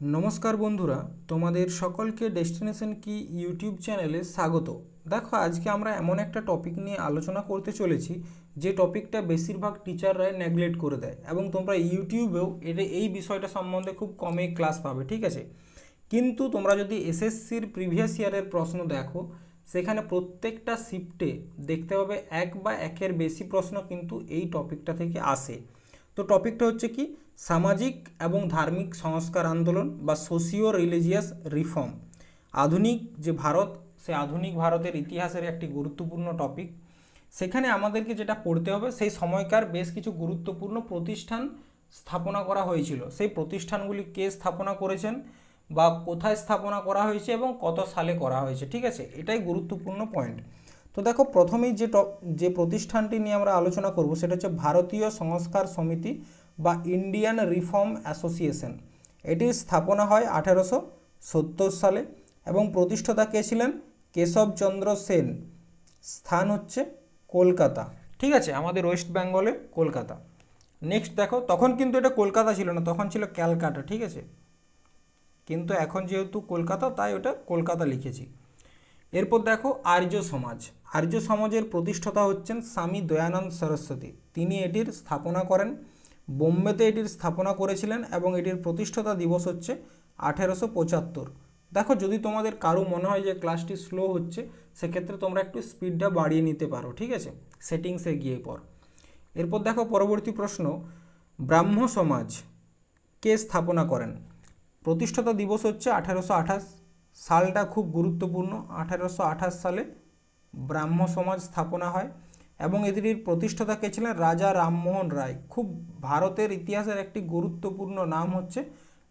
নমস্কার বন্ধুরা, তোমাদের সকলকে ডেস্টিনেশন কি ইউটিউব চ্যানেলে স্বাগত। দেখো, আজকে আমরা এমন একটা টপিক নিয়ে আলোচনা করতে চলেছি, যে টপিকটা বেশিরভাগ টিচাররাই নেগলেক্ট করে দেয় এবং তোমরা ইউটিউবেও এটা এই বিষয়টা সম্বন্ধে খুব কমই ক্লাস পাবে, ঠিক আছে? কিন্তু তোমরা যদি এসএসসির প্রিভিয়াস ইয়ারের প্রশ্ন দেখো, সেখানে প্রত্যেকটা শিফটে দেখতে পাবে এক বা একের বেশি প্রশ্ন কিন্তু এই টপিকটা থেকে আসে। তো টপিকটা হচ্ছে কি? সামাজিক এবং ধার্মিক সংস্কার আন্দোলন বা সোশিও রিলিজিয়াস রিফর্ম। আধুনিক যে ভারত, সে আধুনিক ভারতের ইতিহাসের একটি গুরুত্বপূর্ণ টপিক। সেখানে আমাদেরকে যেটা পড়তে হবে, সেই সময়কার বেশ কিছু গুরুত্বপূর্ণ প্রতিষ্ঠান স্থাপনা করা হয়েছিল। সেই প্রতিষ্ঠানগুলি কে স্থাপনা করেছেন বা কোথায় স্থাপনা করা হয়েছে এবং কত সালে করা হয়েছে, ঠিক আছে? এটাই গুরুত্বপূর্ণ পয়েন্ট তো দেখো প্রথমেই যে যে প্রতিষ্ঠানটি নিয়ে আমরা আলোচনা করব সেটা হচ্ছে ভারতীয় সংস্কার সমিতি বা ইন্ডিয়ান রিফর্ম অ্যাসোসিয়েশন। এটির স্থাপনা হয় আঠেরোশো সত্তর সালে এবং প্রতিষ্ঠাতা কে ছিলেন? কেশবচন্দ্র সেন। স্থান হচ্ছে কলকাতা। ঠিক আছে, আমাদের ওয়েস্ট বেঙ্গলে কলকাতা। নেক্সট দেখো, তখন কিন্তু এটা কলকাতা ছিল না, তখন ছিল ক্যালকাটা, ঠিক আছে? কিন্তু এখন যেহেতু কলকাতা, তাই ওটা কলকাতা লিখেছি। এরপর দেখো আর্য সমাজ। আর্য সমাজের প্রতিষ্ঠাতা হচ্ছেন স্বামী দয়ানন্দ সরস্বতী। তিনি এটির স্থাপনা করেন। বোম্বেতে এটির স্থাপনা করেছিলেন এবং এটির প্রতিষ্ঠাতা দিবস হচ্ছে আঠেরোশো পঁচাত্তর। দেখো, যদি তোমাদের কারও মনে হয় যে ক্লাসটি স্লো হচ্ছে, সেক্ষেত্রে তোমরা একটু স্পিডটা বাড়িয়ে নিতে পারো, ঠিক আছে? সেটিংসে গিয়ে পর এরপর দেখো পরবর্তী প্রশ্ন ব্রাহ্ম সমাজ কে স্থাপনা করেন? প্রতিষ্ঠাতা দিবস হচ্ছে আঠারোশো আঠাশ সালটা খুব গুরুত্বপূর্ণ। আঠারোশো আঠাশ সালে ব্রাহ্ম সমাজ স্থাপনা হয় এবং এটির প্রতিষ্ঠাতা কে ছিলেন রাজা রামমোহন রায়। খুব ভারতের ইতিহাসের একটি গুরুত্বপূর্ণ নাম হচ্ছে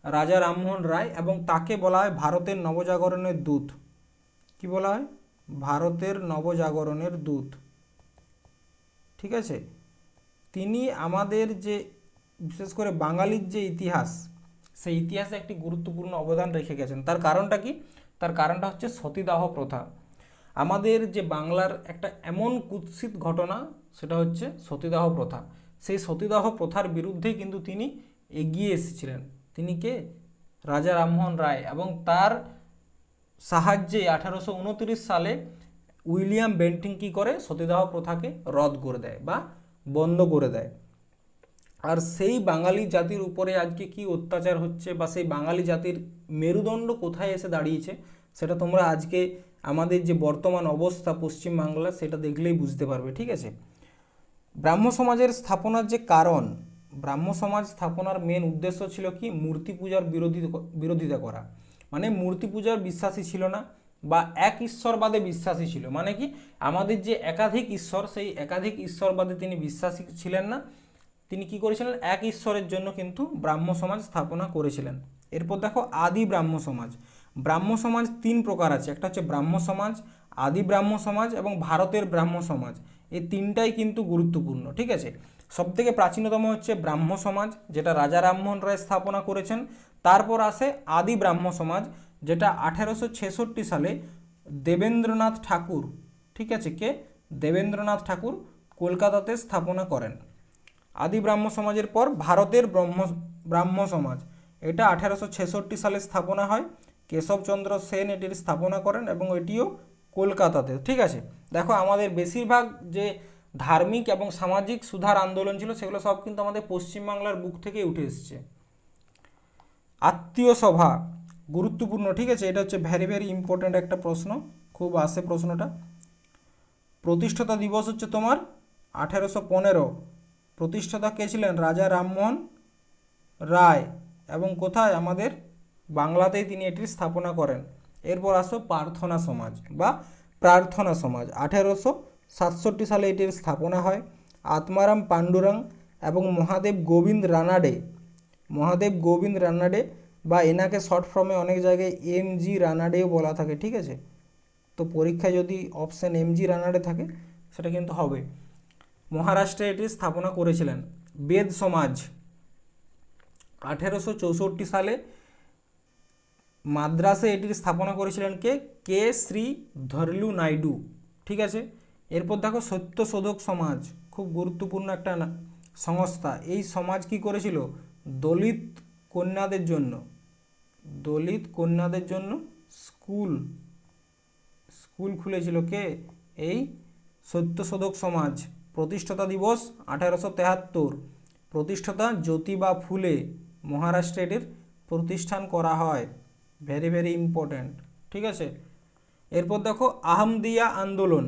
রাজা রামমোহন রায় এবং তাকে বলা হয় ভারতের নবজাগরণের দূত। কি বলা হয়? ভারতের নবজাগরণের দূত। ঠিক আছে? তিনি আমাদের যে, বিশেষ করে বাঙালির যে ইতিহাস সেই ইতিহাসে একটি গুরুত্বপূর্ণ অবদান রেখে গেছেন। তার কারণটা কি? তার কারণটা হচ্ছে সতীদাহ প্রথা। আমাদের যে বাংলার একটা এমন কুৎসিত ঘটনা, সেটা হচ্ছে সতীদাহ প্রথা। সেই সতীদাহ প্রথার বিরুদ্ধেই কিন্তু তিনি এগিয়ে এসেছিলেন। তিনি কে? রাজা রামমোহন রায় এবং তার সাহায্যে আঠারোশো উনত্রিশ সালে উইলিয়াম বেন্টিং কী করে? সতীদাহ প্রথাকে রদ করে দেয় বা বন্ধ করে দেয়। আর সেই বাঙালি জাতির উপরে আজকে কি অত্যাচার হচ্ছে বা সেই বাঙালি জাতির মেরুদণ্ড কোথায় এসে দাঁড়িয়েছে, সেটা তোমরা আজকে আমাদের যে বর্তমান অবস্থা পশ্চিমবাংলা, সেটা দেখলেই বুঝতে পারবে, ঠিক আছে? ব্রাহ্ম সমাজের স্থাপনার যে কারণ, ব্রাহ্ম সমাজ স্থাপনার মেন উদ্দেশ্য ছিল কি? মূর্তি পূজার বিরোধী, বিরোধিতা করা। মানে মূর্তি পূজার বিশ্বাসী ছিল না বা এক ঈশ্বরবাদে বিশ্বাসী ছিল। মানে কি? আমাদের যে একাধিক ঈশ্বর, সেই একাধিক ঈশ্বরবাদে তিনি বিশ্বাসী ছিলেন না। তিনি কি করেছিলেন? এক ঈশ্বরের জন্য কিন্তু ব্রাহ্ম সমাজ স্থাপনা করেছিলেন। এরপর দেখো আদি ব্রাহ্ম সমাজ। ব্রাহ্ম সমাজ তিন প্রকার আছে। একটা হচ্ছে ব্রাহ্ম সমাজ, আদি ব্রাহ্ম সমাজ এবং ভারতের ব্রাহ্ম সমাজ। এই তিনটাই কিন্তু গুরুত্বপূর্ণ, ঠিক আছে? সবথেকে প্রাচীনতম হচ্ছে ব্রাহ্ম সমাজ, যেটা রাজা রামমোহন রায় স্থাপনা করেছেন। তারপর আসে আদি ব্রাহ্ম সমাজ, যেটা আঠেরোশো ছেষট্টি সালে দেবেন্দ্রনাথ ঠাকুর, ঠিক আছে, কে? দেবেন্দ্রনাথ ঠাকুর কলকাতাতে স্থাপনা করেন। আদি ব্রাহ্ম সমাজের পর ভারতের ব্রহ্ম, ব্রাহ্ম সমাজ। এটা আঠেরোশো ছেষট্টি সালে স্থাপনা হয়। কেশবচন্দ্র সেন এটির স্থাপনা করেন এবং এটিও কলকাতাতে। ঠিক আছে? দেখো, আমাদের বেশিরভাগ যে ধার্মিক এবং সামাজিক সুধার আন্দোলন ছিল, সেগুলো সব কিন্তু আমাদের পশ্চিমবাংলার বুক থেকে উঠে এসছে। আত্মীয় সভা গুরুত্বপূর্ণ, ঠিক আছে? এটা হচ্ছে ভ্যারি ভ্যারি ইম্পর্ট্যান্ট একটা প্রশ্ন। খুব আসে প্রশ্নটা। প্রতিষ্ঠাতা দিবস হচ্ছে তোমার আঠেরোশো পনেরো। প্রতিষ্ঠাতা কে ছিলেন? রাজা রামমোহন রায়। এবং কোথায়? আমাদের বাংলাতেই তিনি এটির স্থাপনা করেন। এরপর আসো প্রার্থনা সমাজ বা প্রার্থনা সমাজ। আঠেরোশো সাতষট্টি সালে এটির স্থাপনা হয়। আত্মারাম পাণ্ডুরাং এবং মহাদেব গোবিন্দ রানাডে। মহাদেব গোবিন্দ রানাডে বা এনাকে শর্ট ফর্মে অনেক জায়গায় এম জি রানাডেও বলা থাকে, ঠিক আছে? তো পরীক্ষায় যদি অপশান এম জি রানাডে থাকে, সেটা কিন্তু হবে। মহারাষ্ট্রে এটি স্থাপনা করেছিলেন। বেদ সমাজ, আঠেরোশো চৌষট্টি সালে মাদ্রাসে এটির স্থাপনা করেছিলেন কে? কে শ্রী ধরলু নাইডু। ঠিক আছে? এরপর দেখো সত্যশোধক সমাজ, খুব গুরুত্বপূর্ণ একটা সংস্থা। এই সমাজ কি করেছিল? দলিত কন্যাদের জন্য। দলিত কন্যাদের জন্য স্কুল স্কুল খুলেছিল কে? এই সত্যশোধক সমাজ। প্রতিষ্ঠাতা দিবস আঠারোশো তেহাত্তর। প্রতিষ্ঠাতা জ্যোতিবা ফুলে মহারাষ্ট্রে এটির প্রতিষ্ঠান করা হয়। ভেরি ভেরি ইম্পর্ট্যান্ট ঠিক আছে? এরপর দেখো, আহমদিয়া আন্দোলন।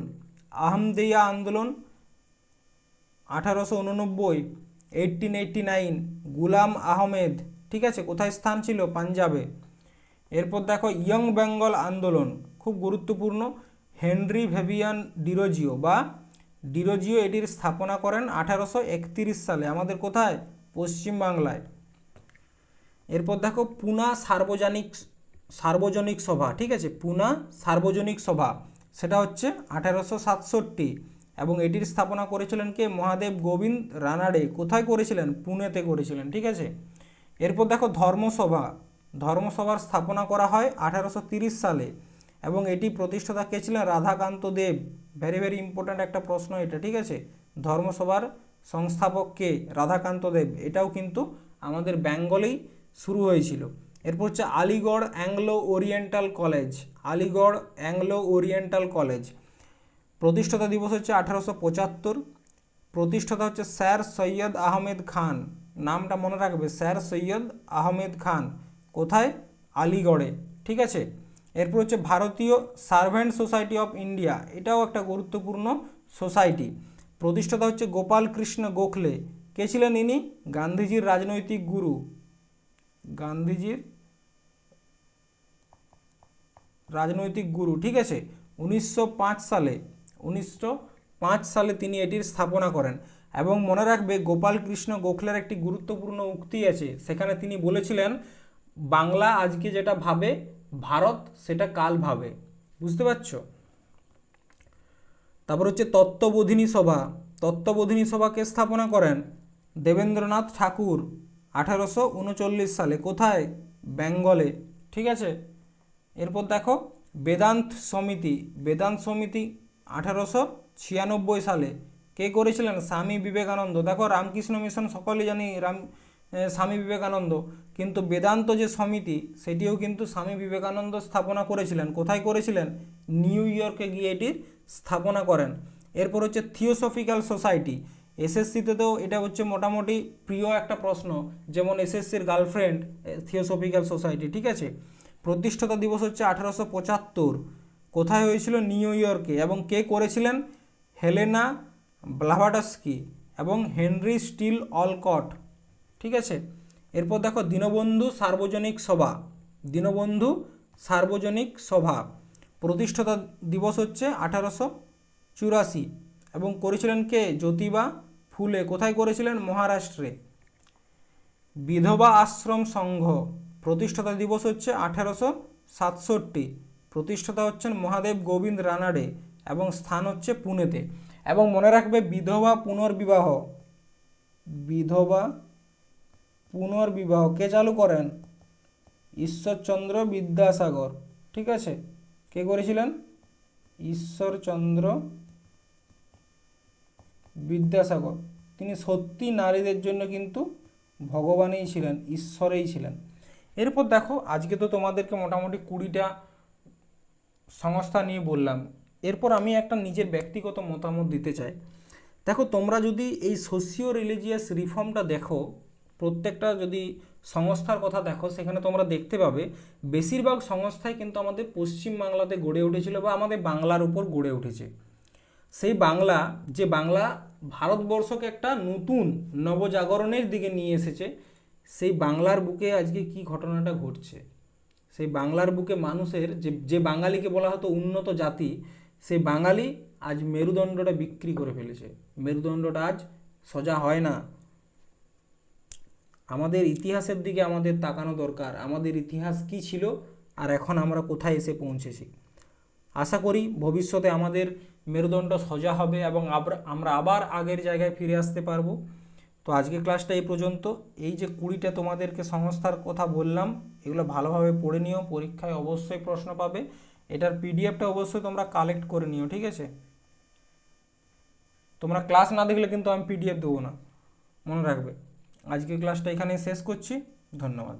আহমদিয়া আন্দোলন আঠারোশো উননব্বই eighteen eighty nine Ghulam Ahmed, ঠিক আছে? কোথায় স্থান ছিল? পাঞ্জাবে। এরপর দেখো, ইয়ং বেঙ্গল আন্দোলন, খুব গুরুত্বপূর্ণ। হেনরি ভেভিয়ান ডিরোজিও বা ডিরোজিও এটির স্থাপনা করেন আঠারোশো সালে। আমাদের কোথায়? পশ্চিমবাংলায় এরপর দেখো, পুনা সার্বজনিক সার্বজনিক সভা, ঠিক আছে? পুনা সার্বজনিক সভা, সেটা হচ্ছে আঠারোশো সাতষট্টি। এবং এটির স্থাপনা করেছিলেন কে? মহাদেব গোবিন্দ রানাডে। কোথায় করেছিলেন? পুনেতে করেছিলেন, ঠিক আছে? এরপর দেখো, ধর্মসভা। ধর্মসভার স্থাপনা করা হয় আঠারোশো সালে। এবং এটি প্রতিষ্ঠাতা কে ছিলেন? Radhakanta Deb. Very very important একটা প্রশ্ন এটা, ঠিক আছে? ধর্মসভার সংস্থাপক কে? রাধাকান্ত দেব। এটাও কিন্তু আমাদের বেঙ্গলেই শুরু হয়েছিল। এরপর হচ্ছে Aligarh Anglo Oriental college. Aligarh Anglo Oriental college. প্রতিষ্ঠাতা দিবস হচ্ছে আঠারোশো পঁচাত্তর। প্রতিষ্ঠাতা হচ্ছে স্যার সৈয়দ আহমেদ খান। নামটা মনে রাখবে, স্যার সৈয়দ আহমেদ খান। কোথায়? আলিগড়ে, ঠিক আছে? এরপর হচ্ছে ভারতীয় সার্ভেন্ট সোসাইটি অফ ইন্ডিয়া, এটাও একটা গুরুত্বপূর্ণ সোসাইটি। প্রতিষ্ঠাতা হচ্ছে গোপাল কৃষ্ণ গোখলে। কে ছিলেন ইনি? গান্ধীজির রাজনৈতিক গুরু। গান্ধীজির রাজনৈতিক গুরু, ঠিক আছে? উনিশশো পাঁচ সালে, উনিশশো পাঁচ সালে তিনি এটির স্থাপনা করেন। এবং মনে রাখবে গোপাল কৃষ্ণ গোখলের একটি গুরুত্বপূর্ণ উক্তি আছে। সেখানে তিনি বলেছিলেন, বাংলা আজকে যেটা ভাবে ভারত সেটা কাল ভাবে। বুঝতে পারছ? তারপর হচ্ছে তত্ত্ববোধিনী সভা। তত্ত্ববোধিনী সভাকে স্থাপনা করেন? দেবেন্দ্রনাথ ঠাকুর আঠারোশো উনচল্লিশ সালে। কোথায়? বেঙ্গলে। ঠিক আছে? এরপর দেখো, বেদান্ত সমিতি। বেদান্ত সমিতি আঠারোশো ছিয়ানব্বই সালে। কে করেছিলেন? স্বামী বিবেকানন্দ। দেখো, রামকৃষ্ণ মিশন সকলেই জানি, রাম স্বামী বিবেকানন্দ। কিন্তু বেদান্ত যে সমিতি, সেটিও কিন্তু স্বামী বিবেকানন্দ স্থাপনা করেছিলেন। কোথায় করেছিলেন? নিউ ইয়র্কে গিয়ে এটির স্থাপনা করেন। এরপর হচ্ছে থিওসফিক্যাল সোসাইটি। এসএসসিতে তো এটা হচ্ছে মোটামুটি প্রিয় একটা প্রশ্ন, যেমন এসএসসির গার্লফ্রেন্ড থিওসফিক্যাল সোসাইটি, ঠিক আছে? প্রতিষ্ঠাতা দিবস হচ্ছে আঠারোশো পঁচাত্তর। কোথায় হয়েছিল? নিউ ইয়র্কে। এবং কে করেছিলেন? হেলেনা ব্লাভাডস্কি এবং হেনরি স্টিল অলকট। ঠিক আছে? এরপর দেখো, দীনবন্ধু সার্বজনিক সভা। দীনবন্ধু সার্বজনিক সভা। প্রতিষ্ঠাতা দিবস হচ্ছে আঠারোশো চুরাশি। এবং করেছিলেন কে? জ্যোতিবা ফুলে। কোথায় করেছিলেন? মহারাষ্ট্রে। বিধবা আশ্রম সংঘ। প্রতিষ্ঠাতা দিবস হচ্ছে আঠারোশো সাতষট্টি। প্রতিষ্ঠাতা হচ্ছেন মহাদেব গোবিন্দ রানাডে এবং স্থান হচ্ছে পুনেতে। এবং মনে রাখবে, বিধবা পুনর্বিবাহ। বিধবা পুনর্বিবাহ। কে চালু করেন? ঈশ্বরচন্দ্র বিদ্যাসাগর। ঠিক আছে? কে করেছিলেন? ঈশ্বরচন্দ্র বিদ্যাসাগর। তিনি সত্যি নারীদের জন্য কিন্তু ভগবানই ছিলেন, ঈশ্বরেই ছিলেন। এরপর দেখো, আজকে তো তোমাদেরকে মোটামুটি কুড়িটা সংস্থা নিয়ে বললাম। এরপর আমি একটা নিজের ব্যক্তিগত মতামত দিতে চাই। দেখো, তোমরা যদি এই সোশিও রিলিজিয়াস রিফর্মটা দেখো প্রত্যেকটা যদি সংস্থার কথা দেখো, সেখানে তোমরা দেখতে পাবে, বেশিরভাগ সংস্থাই কিন্তু আমাদের পশ্চিম বাংলাতে গড়ে উঠেছিল বা আমাদের বাংলার উপর গড়ে উঠেছে। সেই বাংলা, যে বাংলা ভারতবর্ষকে একটা নতুন নবজাগরণের দিকে নিয়ে এসেছে, সেই বাংলার বুকে আজকে কি ঘটনাটা ঘটছে? সেই বাংলার বুকে মানুষের, যে যে বাঙালিকে বলা হতো উন্নত জাতি, সেই বাঙালি আজ মেরুদণ্ডটা বিক্রি করে ফেলেছে। মেরুদণ্ডটা আজ সোজা হয় না। আমাদের ইতিহাসের দিকে আমাদের তাকানো দরকার, আমাদের ইতিহাস কি ছিল আর এখন আমরা কোথায় এসে পৌঁছেছি। আশা করি ভবিষ্যতে আমাদের মেরুদণ্ড সোজা হবে এবং আমরা আবার আগের জায়গায় ফিরে আসতে পারব। তো আজকে ক্লাসটা এই পর্যন্ত। এই যে কুড়িটা তোমাদেরকে সংস্থার কথা বললাম, এগুলো ভালোভাবে পড়ে নিও, পরীক্ষায় অবশ্যই প্রশ্ন পাবে। এটার পিডিএফটা অবশ্যই তোমরা কালেক্ট করে নিও, ঠিক আছে? তোমরা ক্লাস না দেখলে কিন্তু আমি পিডিএফ দেবো না, মনে রাখবে। আজকে ক্লাসটা এখানেই শেষ করছি ধন্যবাদ।